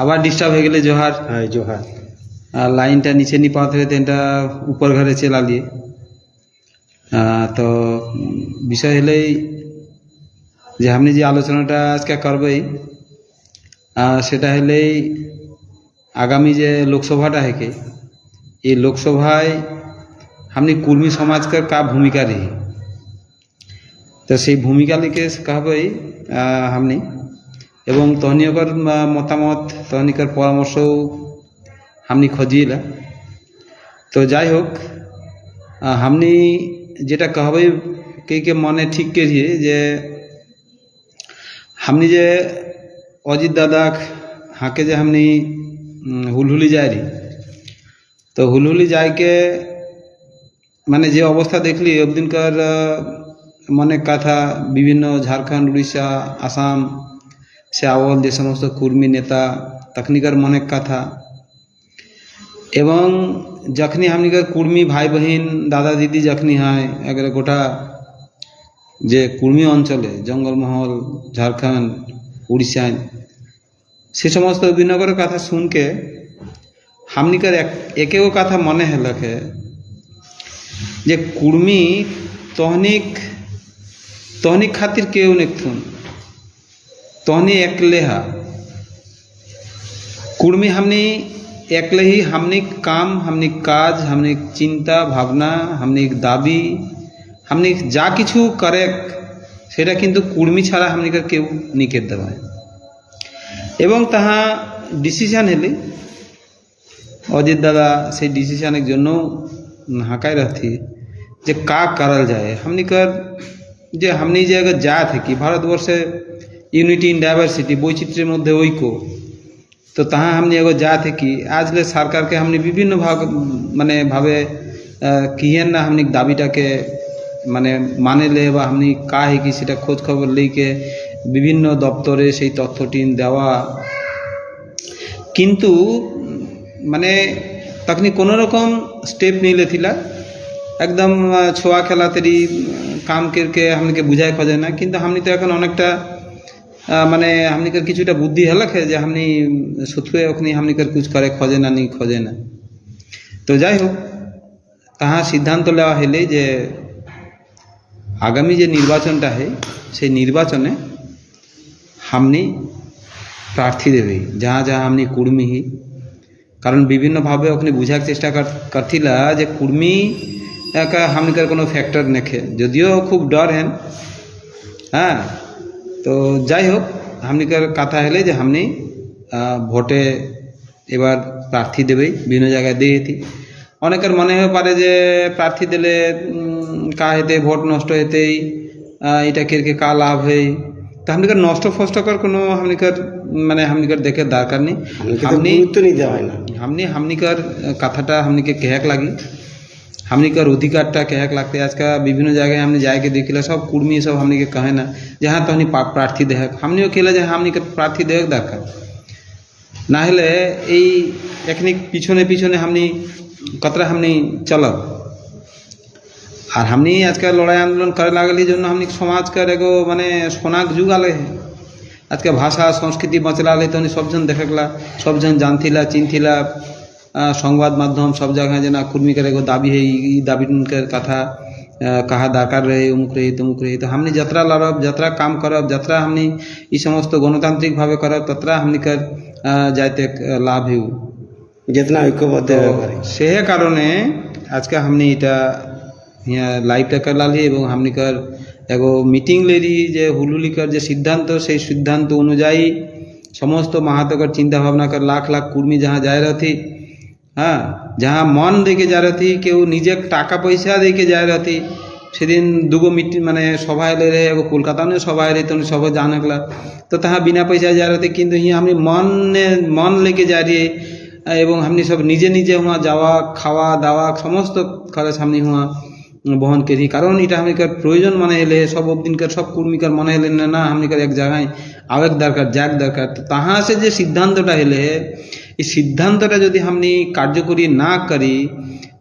আবার ডিস্টার্ব হয়ে গেলে জোহার? হ্যাঁ জোহার। আর লাইনটা নিচে নি পাওয়াতে হয়ে তেনটা উপর ঘরে চেলা দিয়ে তো বিষয় হলেই যে আপনি যে আলোচনাটা আজকে করবই সেটা হলেই আগামী যে লোকসভাটা হেকে এই লোকসভায় আপনি কুর্মী সমাজকে কা ভূমিকা রেখে रही তো সেই ভূমিকা লিখে कहबई हमने এবং তহনিকর মতামত তহনিকর পরামর্শও हमने খোঁজিলা তো যাই হোক আহ, हमने যেটা कहबई কে কে মনে ঠিক করিয়ে যে हमने যে অজিত দাদা হাঁকে যে हमने উম, হুলহুলি যায় রি তো হুলহুলি যাইকে মানে যে অবস্থা দেখলি অবদিনকার অনেক কথা, বিভিন্ন ঝাড়খণ্ড, উড়িষ্যা, আসাম শ্যাওল যে সমস্ত কর্মী নেতা, তখনিকার মনে কথা। এবং যখনই হামনিকার কুর্মী ভাই বহিন দাদা দিদি যখনই হয়, একবারে গোটা যে কুর্মী অঞ্চলে, জঙ্গলমহল, ঝাড়খণ্ড, উড়িষ্যায়, সে সমস্ত বিনগর কথা শুনকে হামনিকার এক, একেও কথা মনে হেলাকে যে কুর্মি তহনিক तोहनी खातिर क्यों ने थून अकेले हा। कुड़मी हमने अकेले ही, हमने काम, हमने काज, हमने चिंता, भावना, हमने दाबी, हमने जा किछु करे সেটা কিন্তু কুর্মি ছাড়া আপনাকে কেউ নিকে দেওয়া এবং তাহা दादा से অজিত एक সেই नहाकाय रहती হাঁকায় রাখি যে কা করাল যায় हमनिकर যে হামনি জায়গায় যা থাকি ভারতবর্ষে ইউনিটি ইন ডাইভার্সিটি বৈচিত্র্যের মধ্যে ঐক্য, তো তাহা আমি এগো যা থাকি আজলে সরকারকে হামনি বিভিন্ন ভাগ মানে ভাবে কিহেন না হামনি দাবিটাকে মানে মানেলে বা হামনি কা হেকি সেটা খোঁজ খবর লইকে বিভিন্ন দপ্তরে সেই তথ্যটি দেওয়া। কিন্তু মানে তখনই কোনোরকম স্টেপ নিলে ছিল একদম ছোয়া খেলাতেরই কাম কেরকে हमने বুঝায় খোঁজে না, কিন্তু हमने তো এখন অনেকটা মানে हमने কিছুটা বুদ্ধি হলক হ্যাঁ যে हमने সুথুয়ে ওখানে हमने কুছ করে, খোঁজে না, নি খোঁজে না। তো যাই হোক, তাহা সিদ্ধান্ত নেওয়া হলে যে আগামী যে নির্বাচনটা হয় সেই নির্বাচনে हमने প্রার্থী দেবে যা যা हमने কুর্মি কারণ বিভিন্নভাবে ওখানে বুঝার চেষ্টা করতিলা যে কুর্মি একা হামনিকার কোনো ফ্যাক্টর নেখে যদিও খুব ডর হেন হ্যাঁ তো যাই হোক হামনিকার কথা হলে যে হামনি ভোটে এবার প্রার্থী দেবেই বিভিন্ন জায়গায় দিয়েছি অনেকের মনে হয়ে পারে যে প্রার্থী দিলে কা হেতে ভোট নষ্ট হেতেই এটা কেরকে কা লাভ হই তো হামনিকার নষ্ট ফষ্ট করার কোনো হামনিকার মানে হামনিকার দেখে দরকার নেই হামনি গুরুত্ব নিতে হয় না হামনি হামনিকার কথাটা হামনিকে কেহাক লাগি हमने के अधिकार कहक लगते आज का विभिन्न जगह हमने जाके देख ला सब कुर्मी सब हमने के कहे ना। जहाँ तहनी तो प्रार्थी देहक। हमने के खेला, जहाँ हमने के प्रार्थी देहक देख। ना एखनी पिछने पिछने हमने कतरा हमने चलब और हमने आज का लड़ाई आंदोलन करे लगल, जो हम समाज कर एगो मानने सोनाक जुग आल है। आज के भाषा, संस्कृति बचला तो सब जन देखला, सब जन जानती चिंथिला সংবাদ মাধ্যম সব জায়গায় যে না কুর্মিকের এগো দাবি है ই দাবির কথা আহ, কাহা দরকার রহে অমুক রহি তমুক রহি তো हमनी যাত্রা লড়ব যাত্রা কাম করব যাত্রা हमनी এই সমস্ত গণতান্ত্রিকভাবে করব তত্রা हमनिकर আহ, যাইতে আহ, লাভ হেউ जितना ঐক্যবদ্ধ তো করে সে কারণে আজকে हमनी এটা হিয়া লাইভটা করলালি এবং हमनिकर एगो मीटिंग लेरी যে হুলুলিকার যে সিদ্ধান্ত সেই সিদ্ধান্ত অনুযায়ী সমস্ত মাহাতকর চিন্তা ভাবনা কর লাখ লাখ কুর্মী যাহা যায় রথি হ্যাঁ যাহা মন দেখে যা রাতি, কেউ নিজের টাকা পয়সা দেখে যায় রাতি। সেদিন দুগো মিটি মানে সবাই রে কলকাতা নিয়ে সবাই রে তুমি সবাই জানাকলা তো তাহা বিনা পয়সায় যা রাতে, কিন্তু ইয়ে আপনি মনে মন লেগে যা রে। এবং আপনি সব নিজে নিজে হওয়া যাওয়া, খাওয়া, দাওয়া, সমস্ত খরচ আপনি হওয়া বহন করি। কারণ এটা আমেরিকার প্রয়োজন মনে এলে, সব অবদিনকার সব কর্মীকার মনে এলে না না আমেরিকার এক জায়গায় আবেগ দরকার জ্যাক দরকার। তাহা সে যে সিদ্ধান্তটা এলে এই সিদ্ধান্তটা যদি हमनी কার্যকরী না করি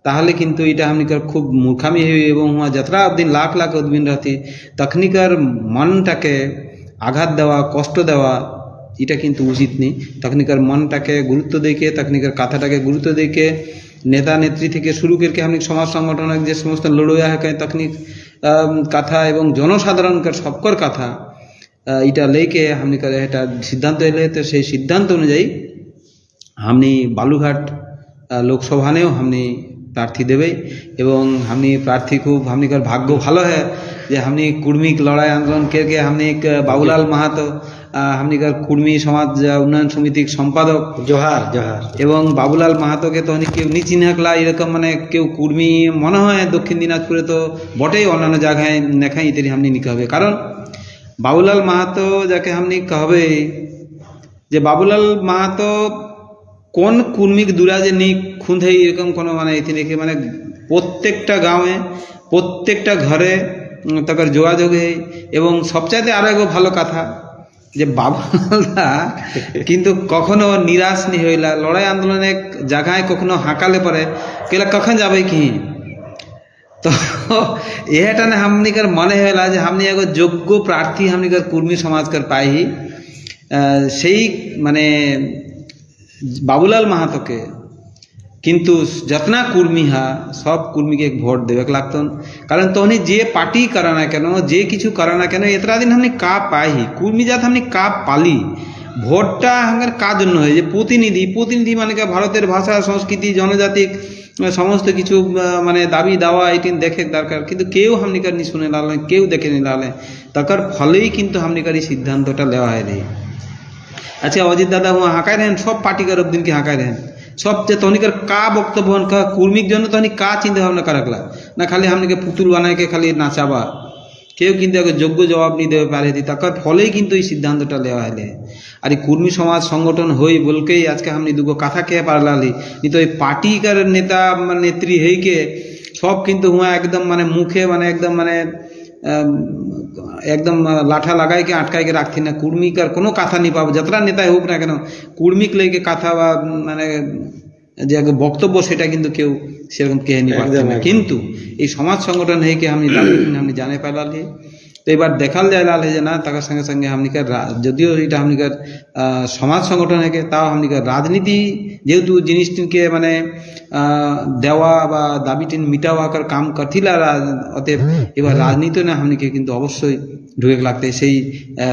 তাহলে কিন্তু এটা हमनिकर खूब मूर्खामी हुई এবং वहाँ जतरा दिन लाख लाख उद्बिन रहती তখনিকার মনটাকে আঘাত দেওয়া কষ্ট দেওয়া এটা কিন্তু উচিত নেই তখনিকার মনটাকে গুরুত্ব দিকে তখনিকার কথাটাকে গুরুত্ব দিকে নেতা নেত্রী থেকে শুরু করকে हम সমাজ সংগঠনের যে সমস্ত লড়ুয়া হয় তখনিক কথা এবং জনসাধারণকার সবকর কথা আহ, এটা লেকে हमने करे এটা সিদ্ধান্ত এলে তো সেই সিদ্ধান্ত অনুযায়ী हमने बालूघाट আহ, লোকসভানেও हमने প্রার্থী দেবে এবং हमने প্রার্থী খুব हमने कर भाग्य ভালো है যে हमने কুর্মিক লড়াই আন্দোলন কে কে हमने एक বাবুলাল মাহাতো আহ, हमने कर কুর্মি সমাজ উন্নয়ন সমিতির সম্পাদক জোহার জোহার এবং বাবুলাল মাহাতোকে তো অনেক কেউ নি চিনাকলা এরকম মানে কেউ কুর্মী মনে হয় দক্ষিণ দিনাজপুরে তো বটেই অন্যান্য জায়গায় নেখাই ইত্যাদি হামনি নিতে হবে কারণ বাবুলাল মাহাতো যাকে হামনি কহবে যে বাবুলাল মাহাতো কোন কুর্মিক দুরাজে নেই খুঁধে এরকম কোনো মানে ইতিনিকে মানে প্রত্যেকটা গাঁয়ে প্রত্যেকটা ঘরে তাদের যোগাযোগ এবং সবচাইতে আরও এক ভালো কথা যে বাবা কিন্তু কখনো নিরাশ নি হইলা লড়াই আন্দোলনে জায়গায় কখনো হাঁকালে পরে কেলা কখন যাবে কি? তো এটা না হামনিকার মনে হইলা যে হামনি এক যোগ্য প্রার্থী হামনিকার কুর্মী সমাজকার পাই সেই মানে বাবুলাল মাহাতোকে। কিন্তু যতনা কুর্মী হা, সব কুর্মীকে ভোট দেবে লাগত কারণ তহনি যে পার্টি করা না কেন, যে কিছু করা না কেন, এতটা দিন আমি কা পাই কুর্মী জাত আমি কা পালি। ভোটটা আমার কাজ হয়ে? যে প্রতিনিধি প্রতিনিধি মানে ভারতের ভাষা, সংস্কৃতি, জনজাতিক সমস্ত কিছু মানে দাবি দাওয়া এটি দেখে দরকার। কিন্তু কেউ হামনিকার নি শুনে লালেন কেউ দেখে নি লালেন তার ফলেই কিন্তু হামনিকার এই সিদ্ধান্তটা নেওয়া হয়নি আচ্ছা অজিত দাদা, হুয়া হাঁকাই দেন, সব পার্টিকার দিনকে হাঁকাই দেন। সব যে তনিকার কা বক্তব্য কা জন্য তনি কা চিন্তা ভাবনা কারাকলা না, খালি আপনাকে পুতুল বানাইকে খালি নাচাবা। কেউ কিন্তু একে যোগ্য জবাব নিতে পারে তার ফলেই কিন্তু এই সিদ্ধান্তটা দেওয়া হলে আর এই কুর্মী সমাজ সংগঠন হই বলকেই আজকে আপনি দুগো কথা খেয়ে পারলালি কিন্তু এই পার্টিকার নেতা মানে নেত্রী হইকে সব কিন্তু হুয়া একদম মানে মুখে মানে একদম মানে একদম লাঠা লাগাইকে আটকাইকে রাখতি না। কুর্মিক আর কোনো কথা নি পাবো যতটা নেতাই হোক না কেন কুর্মিক লেগে কথা বা মানে যে বক্তব্য সেটা কিন্তু কেউ সেরকম কেহে নি পারছে না। কিন্তু এই সমাজ সংগঠন হেকে আমি আমি জানে পেলালি। তো এবার দেখাল যায় লাল যে না তার সঙ্গে সঙ্গে আমনিকার রা- যদিও এটা আমনিকার আহ, সমাজ সংগঠন হেকে তাও আমনিকার রাজনীতি যেহেতু জিনিসটিকে মানে দেওয়া বা দাবিটি মিটাওয়াকার কাম করছিলা রা- অতএব এবার রাজনীতি না আমনিকে কিন্তু অবশ্যই ঢুকে লাগতে। সেই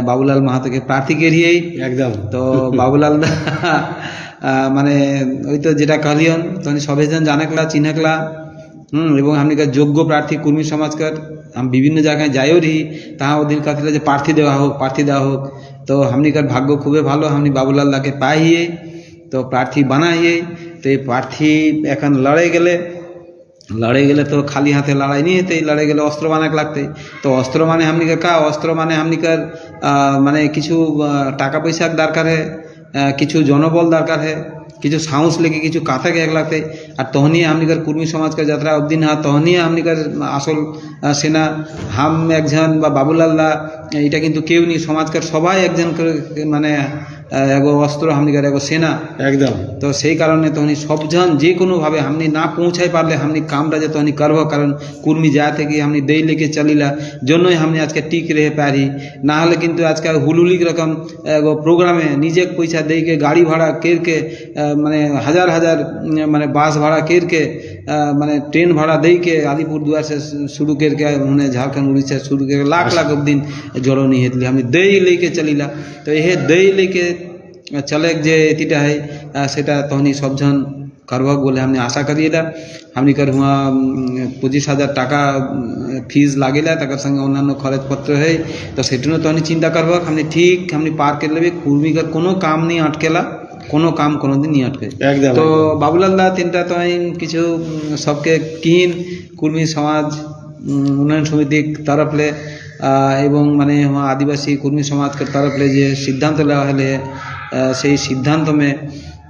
বাবুলাল মাহাতোকে প্রার্থী কেরিয়েই। একদম। তো বাবুলাল দা মানে ওই তো যেটা কালিয়ন তখন সবাই জন জানাকলা চিনাকলা। হুম, এবং আপনার যোগ্য প্রার্থী কর্মী সমাজকার আমি, বিভিন্ন জায়গায় যাইও রি তাহা ওদের কাছে যে প্রার্থী দেওয়া হোক, প্রার্থী দেওয়া হোক, তো হামনিকার ভাগ্য খুবই ভালো, আমি বাবুলাল দাকে পাইয়ে, তো প্রার্থী বানাইয়ে, তো এই প্রার্থী এখন লড়ে গেলে লড়ে গেলে তো খালি হাতে লড়াই নিয়ে যেতেই লড়ে গেলে অস্ত্র বানাক লাগতে। তো অস্ত্র মানে হামনিকার কা? অস্ত্র মানে হামনিকার মানে কিছু টাকা পয়সার দরকার হ্যাঁ কিছু জনবল দরকার হ্যাঁ কিছু সাহস লেগে কিছু কাঁথা এক লাগতে আর তহনিয়ে हमनिकर কুর্মী সমাজকে যাত্রা অবদিন হা তহনিয়ে हमनिकर আসল আহ, সেনা হাম একজন বা বাবুলাল দা এটা কিন্তু কেউ নি সমাজকার সবাই একজন করে মানে আহ, এগো অস্ত্র হামনিকার এগো সেনা। একদম। তো সেই কারণে তখন সব সবজন যে কোনোভাবে হামনি না পৌঁছাই পারলে হামনি কামটা যে তখন করব কারণ কুর্মি যা থেকে হামনি দেই লেগে চালিলা জন্যই হামনি আজকে টিক রেহে পারি। না হলে কিন্তু আজকে হুলুলিক রকম এগো প্রোগ্রামে নিজে পয়সা দেইকে গাড়ি ভাড়া কেরকে মানে হাজার হাজার মানে বাস ভাড়া কেরকে मैंने ट्रेन भाड़ा दे के आदिपुर द्वार से शुरू करके उन्होंने झारखंड उड़ीसा शुरू करके लाख लाख अच्छा। दिन जोड़ौनी है हमें दई लेके चल तो यह दई लेके चले जे एटीटा है से तहनी तो सब जन करबक बोले हमने आशा करिए हमने कर हुआ पचिस हज़ार टाका फ़ीस लागेला। तक संगे अन्य खरच पत्र है। तो सेटनो तहनी तो चिंता करबक हमने ठीक हमने पार कर लेबे। कुर्मी का कोनो काम नहीं अटकेला। কোনো কাম কোনোদিন নিয়ে আটকে একদম তো বাবুলাল দা তিনটা তো আমি কিছু উম, সবকে কিন কুর্মী সমাজ উম, উন্নয়ন সমিতির তরফলে আহ, এবং মানে वहाँ आदिवासी कुर्मी समाज के तरफ ले जे सिद्धांत लेवा हले আহ, সেই সিদ্ধান্ত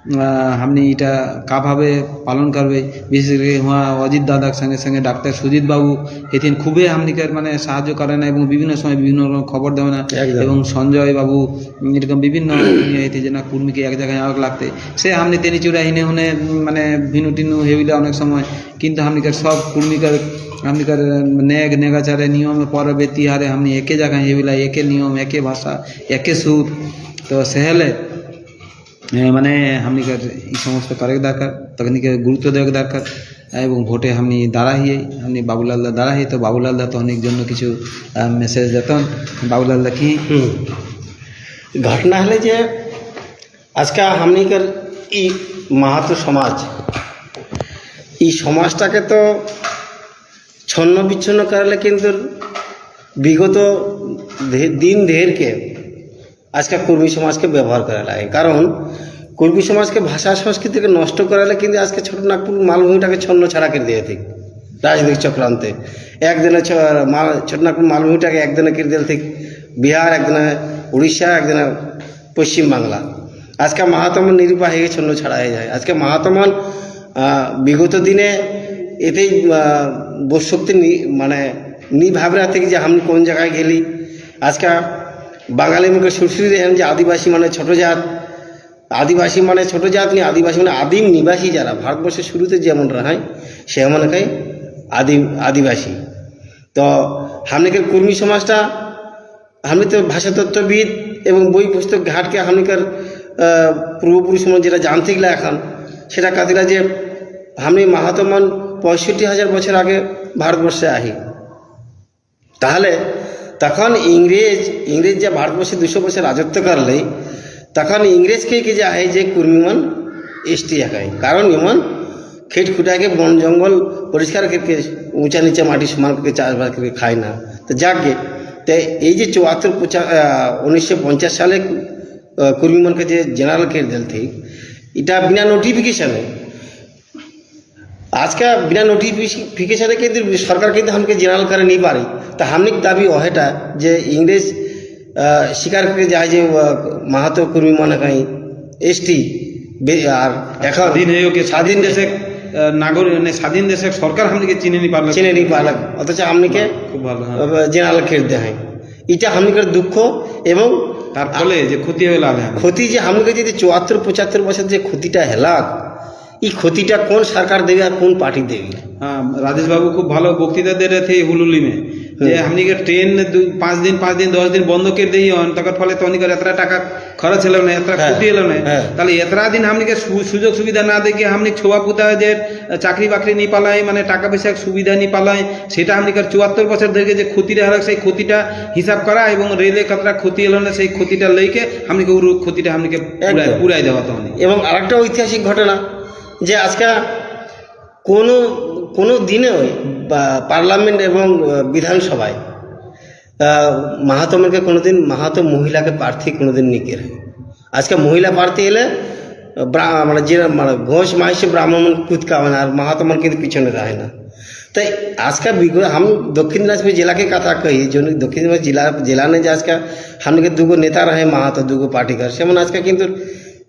মে আহ, हमने এটা কাভাবে পালন করবে বিশেষ করে হুয়া অজিত দাদার সঙ্গে সঙ্গে ডাক্তার সুজিত বাবু এদিন খুবই আমনিকার মানে সাহায্য করে না এবং বিভিন্ন সময় বিভিন্ন রকম খবর দেয় না একদম। এবং সঞ্জয় বাবু এরকম বিভিন্ন ইয়ে হইতে যে না কুর্মীকে এক জায়গায় আগ লাগতে সে আমনি তেনি চূড়া হিনে হুনে উম, মানে ভিনু টিনু হেবিলে অনেক সময় কিন্তু আমনিকার সব কুর্মীকার আমনিকার নেগ নেগাচারে নিয়মে পরবে তিহারে हमने একে জায়গায় হেবিলা একে নিয়ম একে ভাষা একে সুর তো সেহেলে এ, মানে हमनिकर এই সমস্ত করে দরকার তখনকে গুরুত্ব দেওয়া দরকার এবং ভোটে আমি দাঁড়াইয়ে আমি বাবুলাল দা দাঁড়াই তো বাবুলাল দা তো অনেক জন্য কিছু মেসেজ দিতেন বাবুলাল দা কি হুম ঘটনা হলে যে আজকে হামনিকার ই মাহাতো সমাজ এই সমাজটাকে তো ছন্ন বিচ্ছন্ন করলে কিন্তু বিগত ধে- দিন ধেরকে আজকে কর্মী সমাজকে ব্যবহার করা লাগে। কারণ কর্মী সমাজকে ভাষা সংস্কৃতিকে নষ্ট করালে কিন্তু আজকে ছোট নাগপুর মালভূমিটাকে ছন্ন ছাড়া করে দিয়ে ঠিক। রাজনৈতিক চক্রান্তে। একদিনে ছোট নাগপুর মালভূমিটাকে একদিনে করে দিল ঠিক। বিহার একদিনে, উড়িষ্যা একদিনে পশ্চিমবাংলা আজকে মাহাতমন নিরুপায় হয়ে ছন্ন ছাড়া হয়ে যায়। আজকে মাহাতমন বিগত দিনে এতেই বসশক্তি মানে নি ভাবরা থেকে যে আমি কোন জায়গায় গেলি, আজকে বাঙালি মুখে সুশ্রী রেহেন যে আদিবাসী মানে ছোট জাত। আদিবাসী মানে ছোট জাত নিয়ে আদিবাসী মানে আদিম নিবাসী যারা। ভারতবর্ষের শুরুতে যেমন রাহায় সে মনে খাই আদিম আদিবাসী। তো হামনিকের কর্মী সমাজটা আমি তো ভাষাতত্ত্ববিদ এবং বই পুস্তক ঘাটকে হামনিকার পূর্বপুরুষ সময় যেটা জানতে গেলে এখন সেটা কাতিরা যে আমি মাহাতমান পঁয়ষট্টি হাজার বছর আগে ভারতবর্ষে আহি। তাহলে তখন ইংরেজ ইংরেজ যে ভারতবর্ষে দুশো বছর রাজত্ব করলে, তখন ইংরেজকে যে আহে যে কুর্মিমন এসটি একাই? কারণ ইমন খেট খুঁটাকে বন জঙ্গল পরিষ্কার করকে উঁচা নিচে মাটি সমান করে চাষবাস করে খায় না। তো যাকে, তো এই যে চুয়াত্তর পঁচা সালে কুর্মিমনকে যে জেনারেল কেট দিল ঠিক, এটা বিনা নোটিফিকেশনে আজকে বিনা নোটিফিকেশনে কিন্তু সরকার কিন্তু আমাকে জেনারেল করে নিয়ে পারে। তা হামনিক দাবি অহেটা যে ইংরেজ স্বীকার করে যায় যে মাহাতো কর্মী মনে হয় এসটি আর এখন স্বাধীন ওকে স্বাধীন দেশে নাগরিক মানে স্বাধীন দেশে সরকার আমাদেরকে চিনে নি পারল চিনে নিয়ে পারলাম অথচ আমনিকে খুব ভালো হ্যাঁ। জেনারেল খেট দেয়। এটা হামনিকের দুঃখ এবং তার ফলে যে ক্ষতি হয়ে লাভ হ্যাঁ। ক্ষতি যে আমাকে যদি চুয়াত্তর পঁচাত্তর বছর যে ক্ষতিটা হেলাক এই ক্ষতিটা কোন সরকার দেবে আর কোন পার্টি দেবে? হ্যাঁ রাজেশবাবু খুব ভালো বক্তৃতা দিয়ে রেখে হুলুলি হুলুলিমে। যে হ্যাঁ। আপনি ট্রেন পাঁচ দিন পাঁচ দিন দশ দিন বন্ধ করে দিয়ে হন তখন ফলে তো অনেক এতটা টাকা খরচ হলো না এতটা হ্যাঁ, ক্ষতি হলো না। হ্যাঁ। তাহলে এতটা দিন আপনাকে সুযোগ সুবিধা না দেখে আপনি ছোয়া পুতা যে চাকরি বাকরি নি পালায় মানে টাকা পয়সা সুবিধা নি পালায় সেটা আপনাকে চুয়াত্তর বছর ধরে যে ক্ষতিটা হলো সেই ক্ষতিটা হিসাব করা এবং রেলে কতটা ক্ষতি হলো না সেই ক্ষতিটা লইকে আপনাকে ক্ষতিটা আপনাকে পুরাই দেওয়া তখন এবং আরেকটা ঐতিহাসিক ঘটনা যে আজকে কোনো কোনো দিনে পার্লামেন্ট এবং আহ, বিধানসভায় আহ, মাহাতমকে কোনোদিন মাহাতো মহিলাকে প্রার্থী কোনোদিন নিকে রাখে আজকে মহিলা প্রার্থী এলে ব্রা- মানে যে মানে ঘোষ মাহিসে ব্রাহ্মণ কুদকা মানে আর মাহাতমন কিন্তু পিছনে রাখে না তাই আজকে বিগত हम दक्षिण दिनाजपुर जिला के कथा कही जो दक्षिण दिनाजपुर जिला जिला ने যে আজকে हमने के দুগো নেতা রহে মাহাতো দুগো পার্টিকার সেমন আজকে কিন্তু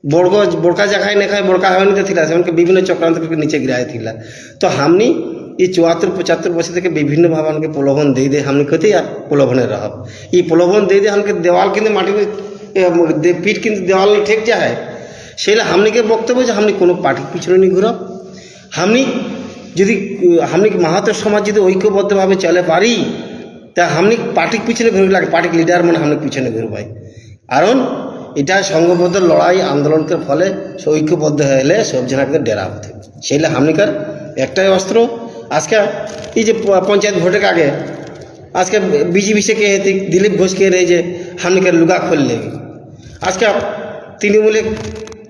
বড় বড়কা জায়গায় নেখায় বড়কা হয়নি থিলা। সেমনকে বিভিন্ন চক্রান্ত করে নিচে গিরায় থিলা। তো হামনি এই চুয়াত্তর, পঁচাত্তর বছর থেকে বিভিন্নভাবে আমাকে প্রলোভন দিয়ে দিয়ে হামনি ক্ষতি আর প্রলোভনের রহব এই প্রলোভন দিয়ে দিয়ে আমাকে দেওয়াল কিন্তু দে- পিঠ কিন্তু দেওয়াল ঠেক যায়। সেটা হামনিকে বক্তব্য যে হামনি কোনো পার্টির পিছনে নিয়ে ঘুরব হামনি যদি হামনি মাহাতর সমাজ যদি ঐক্যবদ্ধভাবে চলে পারি, তা হামনি পার্টির পিছনে ঘুরে লাগে, পার্টির লিডার মানে হামনি পিছনে ঘুরবাই কারণ এটা সংঘবদ্ধ লড়াই আন্দোলনকে ফলে ঐক্যবদ্ধ হয়ে এলে সব জেলাকে ডেরা হতে সেইলে হামলিকার একটাই অস্ত্র। আজকে এই যে পঞ্চায়েত ভোটের আগে, আজকে বিজেপি থেকে দিলীপ ঘোষকে রে যে হামলিকার লুগা খুললে। আজকে তৃণমূলের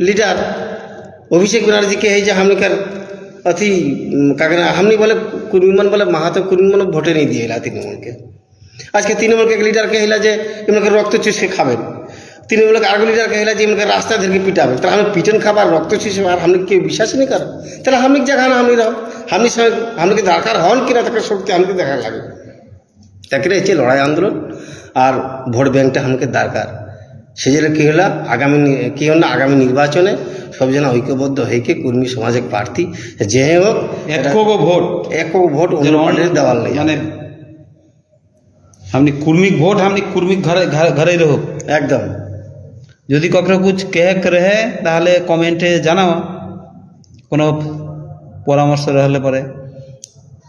লিডার অভিষেক ব্যানার্জিকে এই যে হামলিকার অথি কাকনা হামলি বলে কুর্মিমান বলে, মাহাতো কুর্মিমান ভোটে নিয়ে দিয়ে এলা তৃণমূলকে। আজকে তৃণমূলকে লিডারকে হইলা যে এমনকে রক্ত চুষে খাবেন। তৃণমূলকে আরেক লিডার কহিলা যে এমনকে রাস্তা ধরে পিটাবেন তাহলে আমি পিটন খাবার রক্ত চুষে আর আমি কেউ বিশ্বাস নেই কর তাহলে আমি জায়গা না আমি রহ আমি সঙ্গে আমাকে দরকার হন কিনা তাকে শক্তি আমাকে দেখা লাগে তাকে হচ্ছে লড়াই আন্দোলন আর ভোট ব্যাংকটা আমাকে দরকার সেই জন্য কী হলো আগামী নি- কী হলো আগামী নির্বাচনে সব যেন ঐক্যবদ্ধ হয়েকে কর্মী সমাজের প্রার্থী যে হোক একক ভোট একক ভোট অন্য যেন পার্টির দেওয়ার নেই মানে हमने कुर्मिक वोट हमने कुर्मिक घर घर घरे रहो একদম যদি কখনো কুছ কেহেক রহে তাহলে কমেন্টে জানাও কোনো পরামর্শ রহলে পরে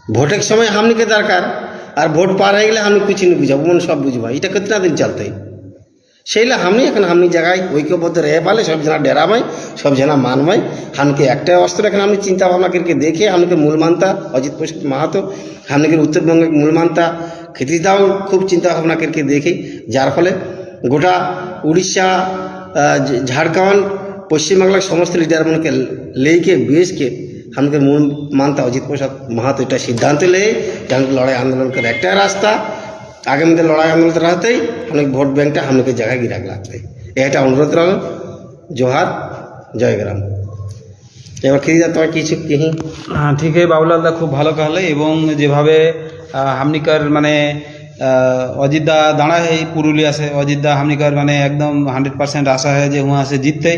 ভোটের সময় হামনিকে দরকার আর ভোট পার হয়ে গেলে আমি কিছু नहीं বুঝাবো মানে সব বুঝবা এটা कितना दिन चलते সেইলে হামনি এখন হামনি জায়গায় ঐক্যবদ্ধ রেহে পালে সব জনা ডেরাবাই সব জনা মানবাই হামকে একটা অস্ত্র এখন আমি চিন্তা ভাবনা করকে দেখে হামকে মূল মানতা অজিত প্রসাদ মাহাতো হামকে উত্তরবঙ্গের মূল মানতা ক্ষিতিশদাও খুব চিন্তা ভাবনা করকে দেখি যার ফলে গোটা উড়িষ্যা আহ, ঝ- ঝাড়খণ্ড পশ্চিমবাংলার সমস্ত লিডারমনকে লেইকে বেশকে हमके मूल मानता अजित प्रसाद महतो এটা সিদ্ধান্ত লে যে हम लड़ाई आंदोलन कर একটা রাস্তা আগামীতে লড়াই আন্দোলন रहते हमने ভোট ব্যাংকটা हमने জায়গায় গিরাক লাগতে এটা অনুরোধ রইল জোহার জয়গ্রাম এবার খিরিদা তোমার কিছু কিহি হ্যাঁ ঠিক আছে বাবুলালদা খুব ভালো कहले এবং যেভাবে আহ, হামনিকার মানে अजीत দাঁড়ায় পুরুলিয়াতে। है पुरुलिया মানে একদম হান্ড্রেড পার্সেন্ট আশা হয় যে উহা সে জিততে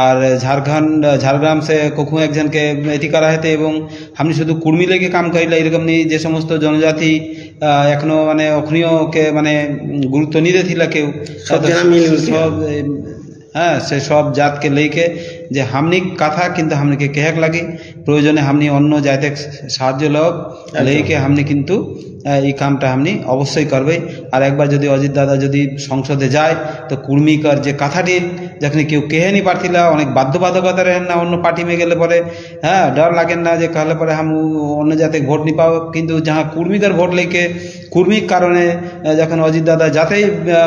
আর ঝাড়খণ্ড ঝাড়গ্রাম সে কখনো একজনকে এটি করা হতে এবং আমি শুধু কুর্মি লেগে কাম করিলে এরকম নিয়ে যে সমস্ত জনজাতি এখনও মানে অখনীয়কে মানে গুরুত্ব নিতে লা কেউ। সব হ্যাঁ সে সব জাতকে লেইকে যে হামনি কথা কিন্তু হামনিকে কেহাক লাগে। প্রয়োজনে হামনি অন্য যাইতে সাহায্য লোক লেইকে হামনি কিন্তু এই কামটা হামনি অবশ্যই করবে। আর একবার যদি অজিত দাদা যদি সংসদে যায় তো কুর্মিকর যে কথাটি যেখানে কেউ কেহেনি প্রার্থীরা অনেক বাধ্যবাধকতা রেহেন না অন্য পার্টি মেয়ে গেলে পরে হ্যাঁ ডর লাগেন না যে কাহলে পরে হাম অন্য জাতে ভোট নি পাও। কিন্তু যাহা কুর্মিকর ভোট লেকে কুর্মিক কারণে যখন অজিত দাদা যাতেই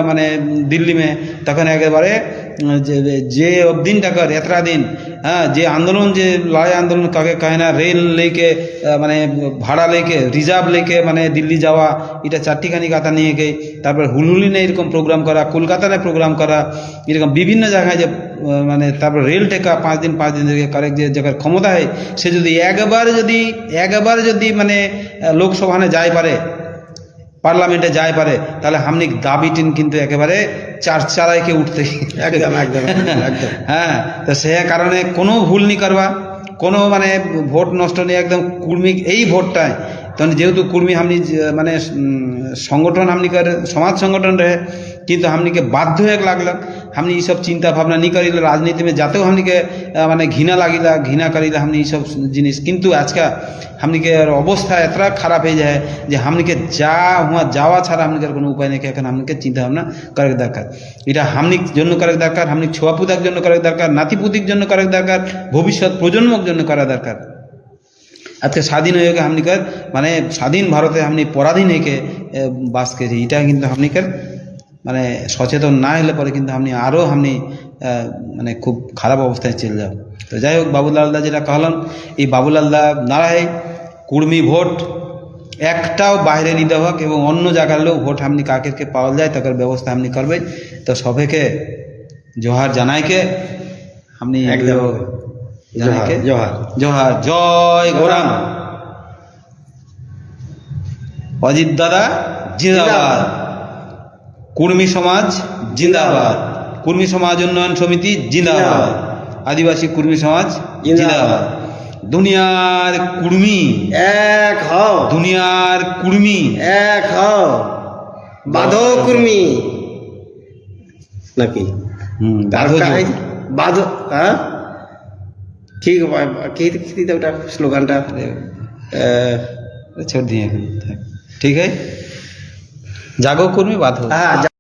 মানে দিল্লি মে তখন একেবারে যে অবদিন টাকার এতরা দিন হ্যাঁ যে আন্দোলন, যে লড়াই আন্দোলন কাকে কহে না রেল লেকে মানে ভাড়া লেকে রিজার্ভ লেকে মানে দিল্লি যাওয়া, এটা চারটিখানি কথা নিয়ে গিয়ে, তারপর হুলহুলি হুলহুলিনে এরকম প্রোগ্রাম করা, কলকাতায় প্রোগ্রাম করা, এরকম বিভিন্ন জায়গায় যে মানে তারপর রেল টেকা পাঁচ দিন পাঁচ দিন ধরে করে যে জায়গার ক্ষমতা হয়, সে যদি একবার যদি একবার যদি মানে লোকসভানে যায় পারে পার্লামেন্টে যায় পারে, তাহলে হামনি দাবি টিন কিন্তু একেবারে চার চালাইকে উঠতে। একদম একদম হ্যাঁ তো সে কারণে কোনো ভুল নি করবা। কোনো মানে ভোট নষ্ট নেই একদম কুর্মী এই ভোটটায় তখন যেহেতু কুর্মী হামনি মানে সংগঠন হামনিকার সমাজ সংগঠন কিন্তু আমনিকে বাধ্য হয়ে লাগল। হামনি এইসব চিন্তা ভাবনা নি করিল, রাজনীতি মে যাতেও আমনিকে মানে ঘৃণা লাগিলা, ঘৃণা করিলা হামনি এইসব জিনিস। কিন্তু আজকে হামনিকে অবস্থা এত খারাপ হয়ে যায় যে আমনিকে যা হওয়া যাওয়া ছাড়া হামনিকে কোনো উপায় নেই। এখন আমনিকে চিন্তা ভাবনা করার দরকার। এটা আমনিক জন্য করার দরকার হামনি ছোয়াপুতার জন্য করার দরকার নাতিপুতির জন্য করার দরকার, ভবিষ্যৎ প্রজন্মক জন্য করা দরকার। আজকে স্বাধীন হয়ে হামনিকার মানে স্বাধীন ভারতে আমি পরাধীন একে বাস করেছি। এটা কিন্তু হামনিকার মানে সচেতন না হলে পরে কিন্তু আপনি আরও আপনি মানে খুব খারাপ অবস্থায় চলে যান তো যাই হোক বাবুলালদা যেটা কহলাম এই বাবুলালদা নারায় কুর্মি ভোট একটাও বাইরে নিতে হোক এবং অন্য জায়গার লোক ভোট আপনি কাকেরকে পাওয়া যায় তাকে ব্যবস্থা আপনি করবেন। তো সবেকে জোহার জানাইকে আপনি জোহার। জোহার জয় গোরাম। অজিত দাদা জিন্দাবাদ। কুর্মী সমাজ জিন্দাবাদ। কুর্মী সমাজ উন্নয়ন সমিতি জিন্দাবাদ। আদিবাসী কুর্মী সমাজ জিন্দাবাদ। দুনিয়ার কুর্মি। এক হও। দুনিয়ার কুর্মি। এক হও। বাধ কুর্মি। নাকি? বাধ হ্যাঁ? ঠিক কে দিতে ওটা স্লোগানটা ছোট দিয়ে ঠিক আছে? জাগো কর্মী বাঁধো। হ্যাঁ,